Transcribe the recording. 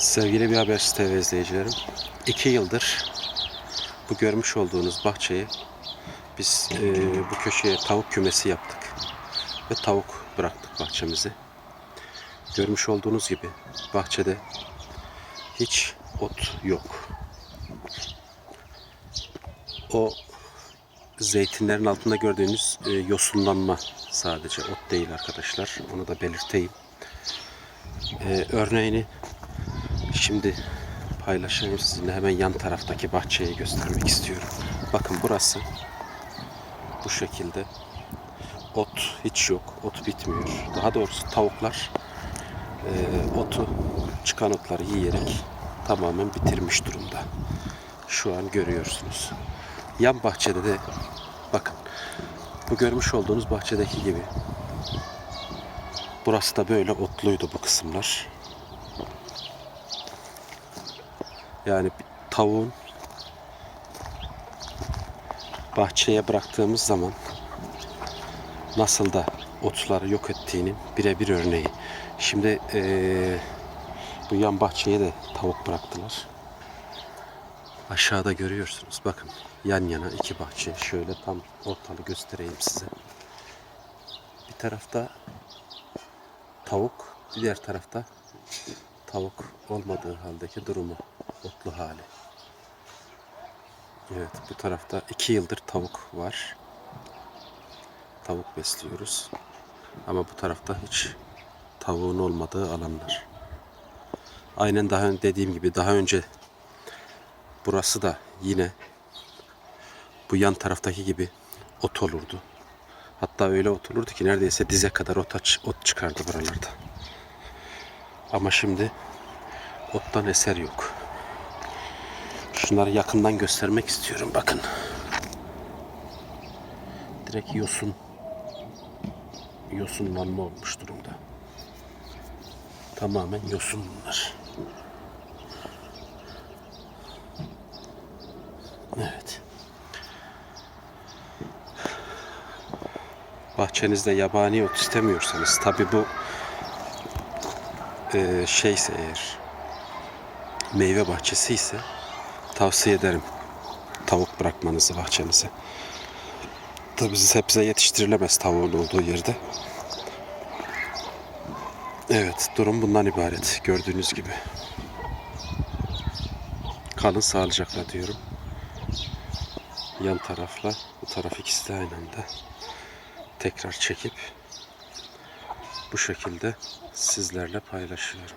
Sevgili bir haber TV izleyicilerim. iki yıldır bu görmüş olduğunuz bahçeyi biz e, bu köşeye tavuk kümesi yaptık. Ve tavuk bıraktık bahçemizi. Görmüş olduğunuz gibi bahçede hiç ot yok. O zeytinlerin altında gördüğünüz e, yosunlanma sadece ot değil arkadaşlar. Onu da belirteyim. E, örneğini Şimdi paylaşayım sizinle hemen yan taraftaki bahçeyi göstermek istiyorum. Bakın burası bu şekilde. Ot hiç yok. Ot bitmiyor. Daha doğrusu tavuklar e, otu çıkan otları yiyerek tamamen bitirmiş durumda. Şu an görüyorsunuz. Yan bahçede de bakın bu görmüş olduğunuz bahçedeki gibi burası da böyle otluydu bu kısımlar. Yani tavuğun bahçeye bıraktığımız zaman nasıl da otları yok ettiğinin birebir örneği. Şimdi eee, bu yan bahçeye de tavuk bıraktılar. Aşağıda görüyorsunuz. Bakın yan yana iki bahçe. Şöyle tam ortalı göstereyim size. Bir tarafta tavuk, diğer tarafta tavuk olmadığı haldeki durumu, otlu hali. Evet, bu tarafta iki yıldır tavuk var. Tavuk besliyoruz. Ama bu tarafta hiç tavuğun olmadığı alanlar. Aynen daha dediğim gibi daha önce burası da yine bu yan taraftaki gibi ot olurdu. Hatta öyle ot olurdu ki neredeyse dize kadar ot, aç- ot çıkardı buralarda. Ama şimdi ottan eser yok. Şunları yakından göstermek istiyorum. Bakın. Direkt yosun yosunlanma olmuş durumda. Tamamen yosun bunlar. Evet. Bahçenizde yabani ot istemiyorsanız tabi bu e, şeyse eğer meyve bahçesi ise tavsiye ederim tavuk bırakmanızı bahçenize. Tabi sebze yetiştirilemez tavuğun olduğu yerde. Evet durum bundan ibaret gördüğünüz gibi. Kalın sağlıcakla diyorum. Yan tarafla bu taraf ikisi de aynı anda tekrar çekip bu şekilde sizlerle paylaşıyorum.